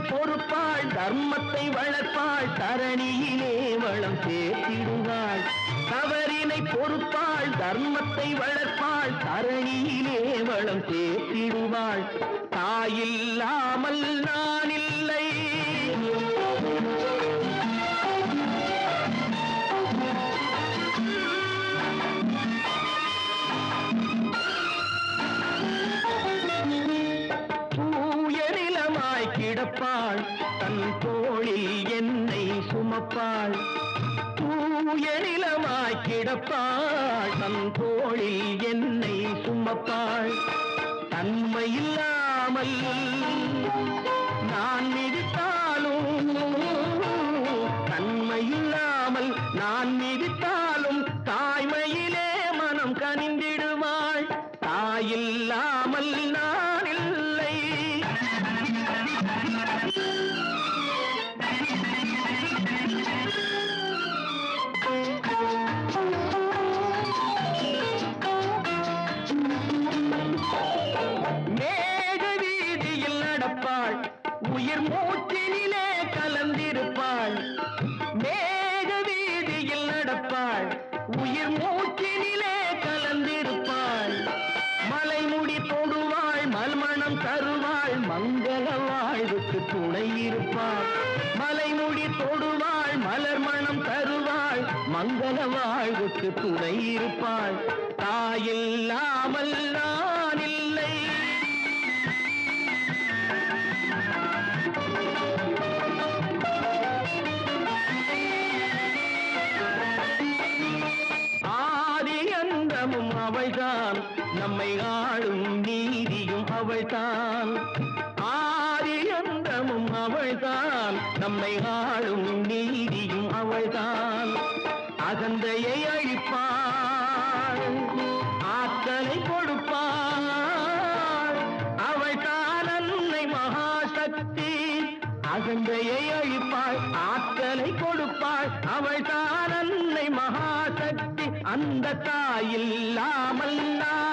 பொறுப்பாள் தர்மத்தை வளர்ப்பாள் தரணியிலே வளம் சேர்த்திடுவாள். தவறினை பொறுப்பாள் தர்மத்தை வளர்ப்பாள் தரணியிலே வளம் சேர்த்திடுவாள். தாயில்லா கிடப்பாள். தன் தோளில் என்னை சுமப்பாள். தூய நிலமாய் கிடப்பாள். தன் தோளில் என்னை சுமப்பாள். தன்மை இல்லாமல் நான் மிதித்தாலும் தன்மை இல்லாமல் நான் மிதித்த உயிர் மூச்சினிலே கலந்திருப்பாள். மேக வீதியில் நடப்பாள். உயிர் மூச்சினிலே கலந்திருப்பாள். மலைமுடி தொடுவாள் மல்மணம் தருவாள் மங்கள வாழ்வுக்கு துணை இருப்பாள். மலைமுடி தொடுவாள் மலர் மணம் தருவாள் மங்கள வாழ்வுக்கு துணை இருப்பாள். தாயில்லாமல் நான் அவள்தான். நம்மை ஆளும் நீதியும் அவள்தான். ஆரியந்தமும் அவள்தான். நம்மை ஆளும் நீதியும் அவள்தான். அகந்தையை அழிப்பாள். ஆற்றலை கொடுப்பாள். அவள்தான் அன்னை மகாசக்தி. அகந்தையை அழிப்பாள். ஆற்றலை கொடுப்பாள். அவள்தான் அன்னை மகாசக்தி. அந்த தாயில்லாமல் நான்